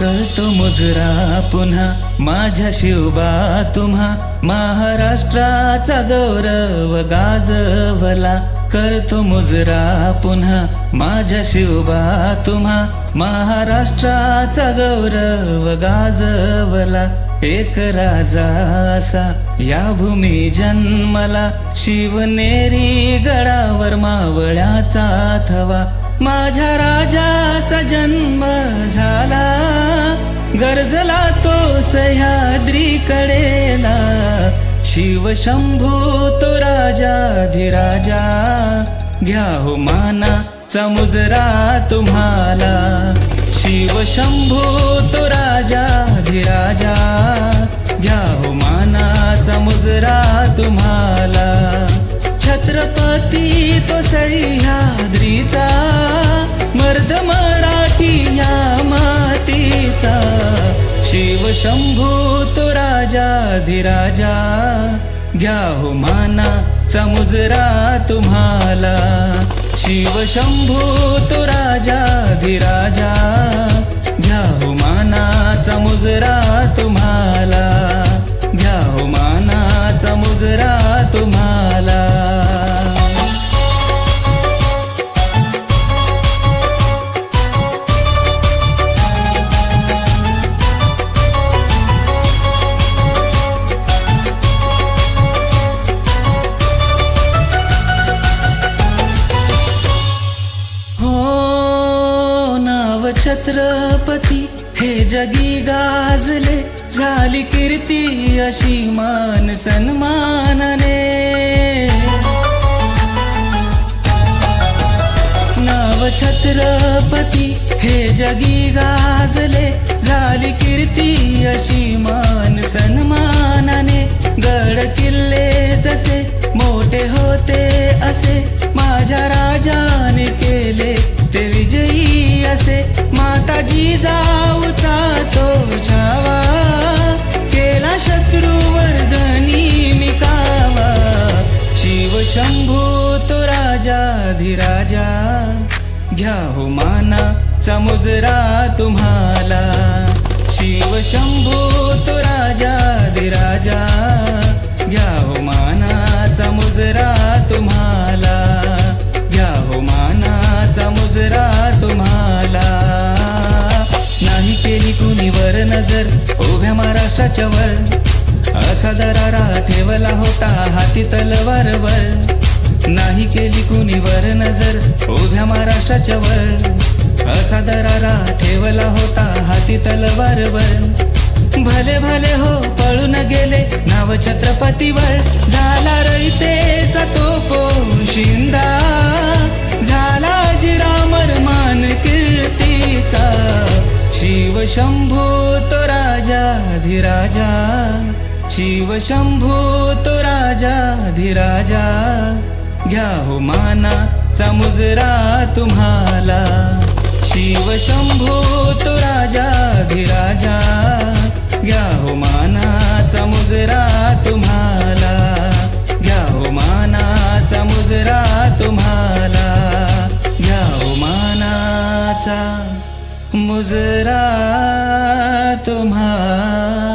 करतो मुजरा पुन्हा. माझ्या शिवबा तुम्हा. महाराष्ट्राचा गौरव गाजवला. करतो मुजरा पुन्हा. माझ्या शिवबा तुम्हा. महाराष्ट्राचा गौरव गाजवला. एक राजा असा या भूमी जन्मला. शिवनेरी गडावर मावळ्याचा थवा. माझ्या राजाचा जन्म गरजला तो सह्याद्री कडेला शिव शंभू तो राजा धीराजा घ्या हो मानाचा मुजरा तुम्हाला. शिव शंभू तो राजा धीराजा घ्या हो मानाचा मुजरा तुम्हाला राजा घ्या हो मानाचा मुजरा तुम्हाला. शिव शंभू तो राजा अधिराजा छत्रपती हे जगी गाजले. झाली कीर्ती अशी मान सन्मानाने. नाव छत्रपती हे जगी गाजले. झाली कीर्ती अशी मान सन्मानाने. गड किल्ले जसे मोठे होते असे. माझ्या राजाने केले ते विजयी घ्या हो माना मुजरा तुम्हाला. शिव शंभू तो राजा दिराजा. घ्या हो मानाचा मुजरा तुम्हाला. घ्या हो मानाचा मुजरा तुम्हाला. नाही केली कुणीवर नजर उभ्या महाराष्ट्राच्या वर. असा दरारा ठेवला होता हाती तलवार वर नाही केली कुणीवर नजर. उभ्या महाराष्ट्राच्या वर असा दरारा ठेवला होता हाती तलवार वर भले भले हो पळून गेले नाव छत्रपतीवर. झाला रयतेचा तो पोशिंदा झाला जिरामर मान कीर्तीचा शिव शंभू तो राजा धीराजा. शिव शंभू तो राजा धीराजा. घ्या हो मानाचा मुजरा तुम्हाला. शिव शंभो तो राजा धिराजा घ्या हो मानाचा मुजरा तुम्हाला. घ्या हो मानाचा मुजरा तुम्हाला. घ्या हो मानाचा मुजरा तुम्हाला